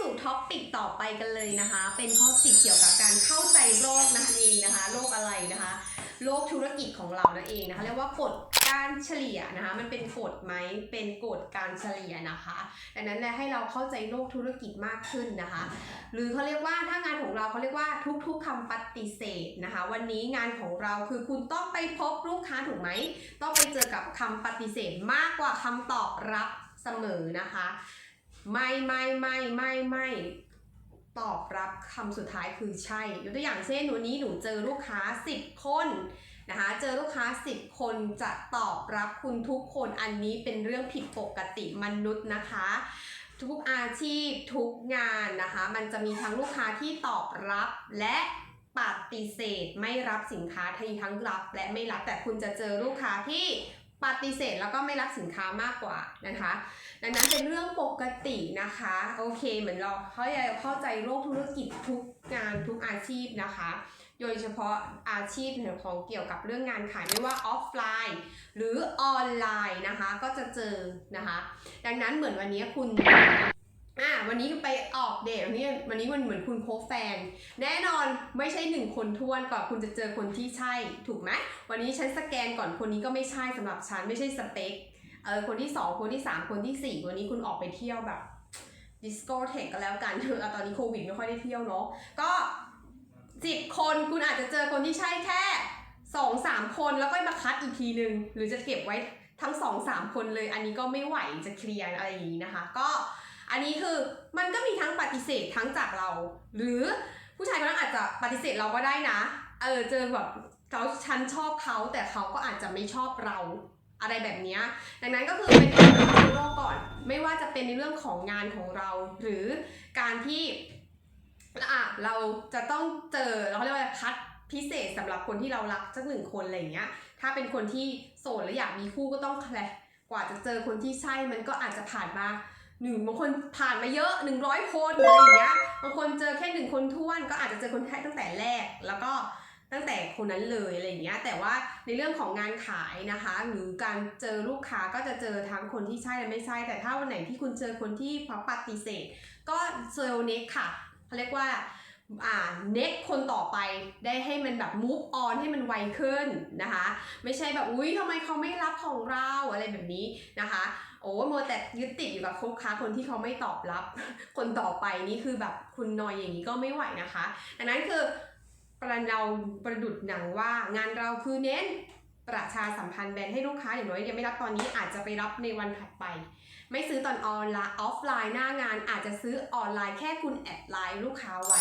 สู่ท็อปปิกต่อไปกันเลยนะคะ เป็นข้อติเกี่ยวกับการเข้าใจโลกนั่นเองนะคะโลกอะไรนะคะโลกธุรกิจของเรานั่นเองนะคะเรียกว่ากฎการเฉลี่ยนะคะ มันเป็นกฎไหมเป็นกฎการเฉลี่ยนะคะดังนั้นเลยให้เราเข้าใจโลกธุรกิจมากขึ้นนะคะ หรือเขาเรียกว่าถ้างานของเราเขาเรียกว่าทุกๆคำปฏิเสธนะคะ วันนี้งานของเราคือคุณต้องไปพบลูกค้าถูกไหมต้องไปเจอกับคำปฏิเสธมากกว่าคำตอบรับเสมอนะคะ ไม่ไม่ไม่ไม่ไม่ตอบรับคำสุดท้ายคือใช่ ยกตัวอย่างเช่นวันนี้หนูเจอลูกค้า 10 คนนะคะ เจอลูกค้า 10 คนจะตอบรับคุณทุกคนอันนี้เป็นเรื่องผิดปกติมนุษย์นะคะ ทุกอาชีพทุกงานนะคะ มันจะมีทั้งลูกค้าที่ตอบรับและปฏิเสธไม่รับสินค้าทั้งทั้งรับและไม่รับแต่คุณจะเจอลูกค้าที่ ปฏิเสธแล้วก็ไม่รับสินค้ามากกว่านะคะ ดังนั้นเป็นเรื่องปกตินะคะ โอเค เหมือนเราเข้าใจเข้าใจโลกธุรกิจทุกงานทุกอาชีพนะคะ โดยเฉพาะอาชีพของเกี่ยวกับเรื่องงานขายไม่ว่าออฟไลน์ หรือออนไลน์นะคะ ก็จะเจอนะคะ ดังนั้นเหมือนวันนี้คุณ วันนี้ไปออกเดทวันนี้วันนี้มันเหมือนคุณโคฟแฟน แน่นอนไม่ใช่หนึ่งคนทวนก่อนคุณจะเจอคนที่ใช่ ถูกไหมวันนี้ฉันสแกนก่อนคนนี้ก็ไม่ใช่สำหรับฉันไม่ใช่สเปคเออคนที่สองคนที่สามคนที่สี่วันนี้คุณออกไปเที่ยวแบบดิสโกเทคก็แล้วกันเออตอนนี้โควิดไม่ค่อยได้เที่ยวเนาะก็สิบคนคุณอาจจะเจอคนที่ใช่แค่สองสามคนแล้วก็มาคัดอีกทีหนึ่งหรือจะเก็บไว้ ทั้งสองสามคนเลย อันนี้ก็ไม่ไหวจะเคลียร์อะไรอย่างนี้นะคะ ก็อันนี้คือมันก็มีทั้งปฏิเสธทั้งจากเรา หรือผู้ชายคนนั้นอาจจะปฏิเสธเราก็ได้นะ เออเจอแบบเขาฉันชอบเขาแต่เขาก็อาจจะไม่ชอบเราอะไรแบบนี้ ดังนั้นก็คือเป็นการเข้าใจโลกก่อน ไม่ว่าจะเป็นในเรื่องของงานของเรา หรือการที่อะเราจะต้องเจอเราเรียกว่าคัด พิเศษสำหรับคนที่เรารักสักหนึ่งคนอะไรเงี้ย ถ้าเป็นคนที่โสดและอยากมีคู่ก็ต้องแคลกว่าจะเจอคนที่ใช่มันก็อาจจะผ่านมาหนึ่งบางคนผ่านมาเยอะหนึ่งร้อยคนอะไรอย่างเงี้ยบางคนเจอแค่หนึ่งคนท้วนก็อาจจะเจอคนแค่ตั้งแต่แรกแล้วก็ตั้งแต่คนนั้นเลยอะไรอย่างเงี้ยแต่ว่าในเรื่องของงานขายนะคะหรือการเจอลูกค้าก็จะเจอทั้งคนที่ใช่และไม่ใช่ แต่ถ้าวันไหนที่คุณเจอคนที่เขาปฏิเสธ ก็เซลเน็กค่ะเขาเรียกว่า อ่าเน็กคนต่อไปได้ให้มันแบบ move on ให้มันไวขึ้นนะคะ ไม่ใช่แบบอุ้ยทำไมเขาไม่รับของเราอะไรแบบนี้นะคะ โอ้โมแต่ยึดติดอยู่กับลูกค้าคนที่เขาไม่ตอบรับ คนต่อไปนี่คือแบบคุณนอยอย่างนี้ก็ไม่ไหวนะคะดังนั้นคือประเราประดุดหนังว่างานเราคือเน้นประชาสัมพันธ์แบรนด์ให้ลูกค้าอย่างน้อยยังไม่รับตอนนี้อาจจะไปรับในวันถัดไป ไม่ซื้อตอนออนไลน์ออฟไลน์หน้างานอาจจะซื้อออนไลน์แค่คุณแอดไลน์ลูกค้าไว้